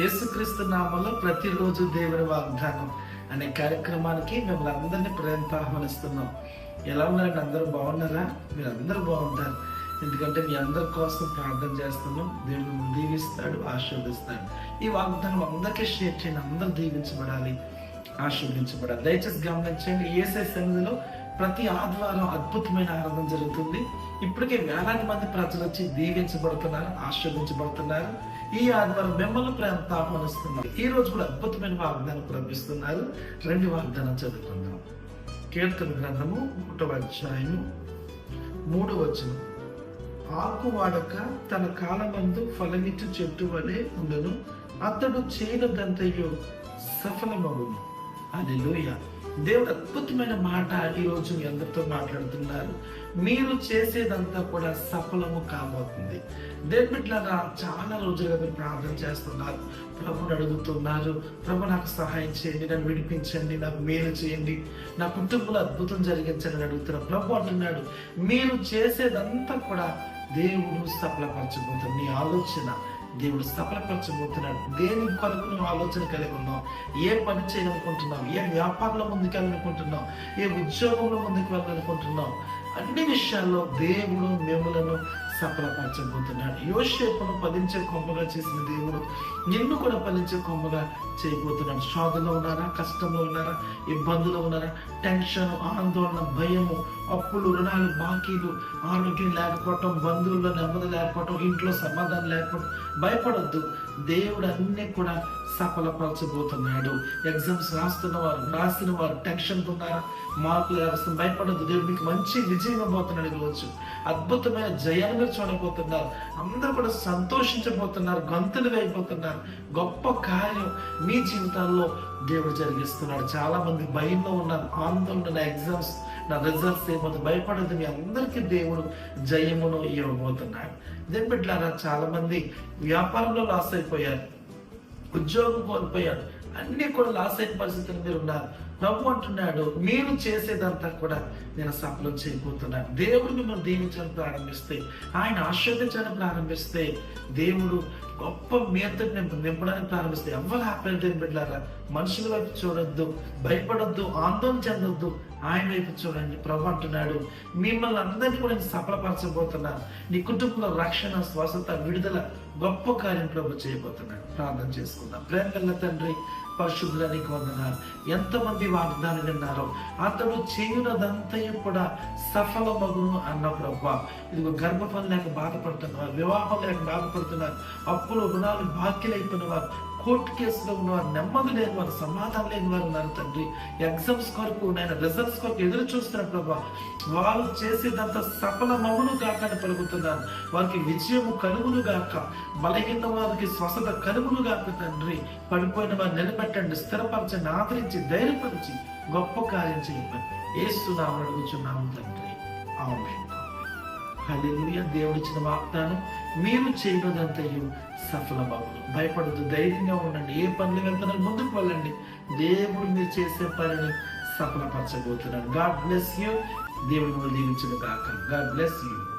యేసుక్రీస్తు నామంలో ప్రతిరోజు దేవుని వాగ్దానం అనే కార్యక్రమానికి మిమ్మల్ని అందరినీ ప్రేమతో ఆహ్వానిస్తున్నాం. ఎలా ఉన్నారండి? అందరూ బాగున్నారా? మీరు అందరూ బాగుంటారు. ఎందుకంటే మీ అందరి కోసం ప్రార్థన చేస్తున్నాం. దేవుడు దీవిస్తాడు ఆశీర్వదిస్తాడు. ఈ వాగ్దానం అందరికీ షేర్ చేయండి. అందరూ దీవించబడాలి ఆశీర్వదించబడాలి. దయచేసి గమనించండి. ఏసే సన్నిధిలో ప్రతి ఆదివారం అద్భుతమైన ఆరాధన జరుగుతుంది. ఇప్పటికే వేలాది మంది ప్రజలు వచ్చి దీవించబడుతున్నారు ఆశీర్వించబడుతున్నారు ఈ ఆదివారం మిమ్మల్ని ప్రేమతో ఆహ్వానిస్తున్నారు ఈ రోజు కూడా అద్భుతమైన వాగ్దానం ప్రారంభిస్తున్నారు రెండు వాగ్దానం చదువుకుందాం. కీర్తన గ్రంథము ఒకటవ అధ్యాయము మూడు వచనం. ఆకు వాడక తన కాలమందు ఫలమిచ్చు చెట్టు వలె ఉండను. అతడు చేయనదంతయు సఫలమవును అని దేవుడు అద్భుతమైన మాట ఈ రోజు మీ అందరితో మాట్లాడుతున్నారు. మీరు చేసేదంతా కూడా సఫలము కాబోతుంది. దేవుడిలాగా చాలా రోజులుగా మీరు ప్రార్థన చేస్తున్నారు. ప్రభుని అడుగుతున్నారు. ప్రభు నాకు సహాయం చేయండి నన్ను విడిపించండి నాకు మేలు చేయండి. నా కుటుంబంలో అద్భుతం జరిగించండి అడుగుతున్నారు ప్రభు అంటున్నాడు. మీరు చేసేదంతా కూడా దేవుడు సఫలపరచబోతుంది నీ ఆలోచన దేవుడు సఫలపరచబోతున్నాడు. దేని కొరకు నువ్వు ఆలోచన కలిగి ఉన్నావు? ఏ పని చేయాలనుకుంటున్నావు? ఏ వ్యాపారంలో ముందుకు వెళ్ళాలనుకుంటున్నావు ఏ ఉద్యోగంలో ముందుకు వెళ్ళాలనుకుంటున్నావు? అన్ని విషయాల్లో దేవుడు మిమ్మలను సఫలపరచబోతున్నాడు. యోషేపును ఫలించే కొమ్మగా చేసిన దేవుడు నిన్ను కూడా ఫలించే కొమ్మగా చేయబోతున్నాడు. శోధలో ఉన్నారా? కష్టంలో ఉన్నారా? ఇబ్బందులు ఉన్నారా? టెన్షన్ ఆందోళన భయము అప్పులు రుణాలు బాకీలు ఆరోగ్యం లేకపోవటం బంధువుల్లో నెమ్మది లేకపోవటం ఇంట్లో సమాధానం లేకపోవడం భయపడొద్దు. దేవుడు అన్నీ కూడా సఫలపరచబోతున్నాడు. ఎగ్జామ్స్ రాస్తున్న వారు రాసిన వారు టెన్షన్ ఉన్నారా? మార్కులు రాస్తున్న భయపడొద్దు. దేవుడు మీకు మంచి విజయం ఇవ్వబోతున్నాడు ఈరోజు అద్భుతమైన జయాన్ని మీరు చూడబోతున్నారు. అందరూ కూడా సంతోషించబోతున్నారు. గంతులు అయిపోతున్నారు గొప్ప కార్యం మీ జీవితాల్లో దేవుడు జరిగిస్తున్నాడు. చాలా మంది భయంలో ఉన్నారు. ఆందోళన నా ఎగ్జామ్స్ నా రిజల్ట్స్ ఏమవుతుంది భయపడదు మీ అందరికీ దేవుడు జయమును ఇవ్వబోతున్నాడు. దేని బిడ్డారా చాలా మంది వ్యాపారంలో లాస్ అయిపోయారు. ఉద్యోగం కోల్పోయారు. అన్ని కూడా లాస్ అయిన పరిస్థితులు మీరు ఉన్నారు. ప్రభు అంటున్నాడు మీరు చేసేదంతా కూడా నేను సఫలం చేయబోతున్నాను. దేవుడు మిమ్మల్ని దీవించడం ప్రారంభిస్తే ఆయన ఆశ్రదించడం ప్రారంభిస్తే దేవుడు గొప్ప మీతో నింపడానికి ప్రారంభిస్తే ఎవరు ఆపేది బిడ్డారా మనుషుల వైపు చూడొద్దు భయపడొద్దు ఆందోళన చెందొద్దు. ఆయన వైపు చూడండి ప్రభు అంటున్నాడు మిమ్మల్ని అందరినీ కూడా నేను సఫలపరచబోతున్నాను. నీ కుటుంబంలో రక్షణ స్వస్థత విడుదల గొప్ప కార్యం ప్రభు చేయబోతున్నాడు. ప్రార్థన చేసుకుందాం. ప్రేమ తండ్రి పరిశుద్ధుడానికి వందనాలు. ఎంతమంది వాగ్దానం విన్నారు. అతడు చేయునదంతయు కూడా సఫలమగును అన్న ప్రభు. ఇదిగో గర్భఫలం లేక బాధపడుతున్నారు వివాహం లేక బాధపడుతున్నారు అప్పులు రుణాలు బాక్యలైపోయిన వారు కోర్టు కేసులో ఉన్నవారు నెమ్మది లేని వారు సమాధానం లేని వారు ఉన్నారు తండ్రి. ఎగ్జామ్స్ కొరకు నేను రిజల్ట్స్ కొరకు ఎదురు చూస్తున్నారు ప్రభా వాళ్ళు చేసేదంత సఫలమవును కాకని అని పలుకుతున్నాను వారికి విజయము కలుగును గాక బలహీన వారికి స్వస్థత కలుగును గాక తండ్రి. పడిపోయిన వారు నిలబెట్టండి స్థిరపరచండి ఆదరించి ధైర్యపరిచి గొప్ప కార్యం చేయమని ఏస్తున్నాము అడుగుచున్నాము తండ్రి. ఆమె హల్లెలూయా. దేవుడిచ్చిన వాగ్దానం మీరు చేయనదంతయు సఫలమవును భయపడద్దు ధైర్యంగా ఉండండి. ఏ పనులు వెళ్తున్నారు ముందుకు వెళ్ళండి. దేవుడు మీరు చేసే పనిని సఫలపరచబోతున్నాడు. God bless you. దేవుడు దీవించిన కాక గాడ్ బ్లెస్ యూ.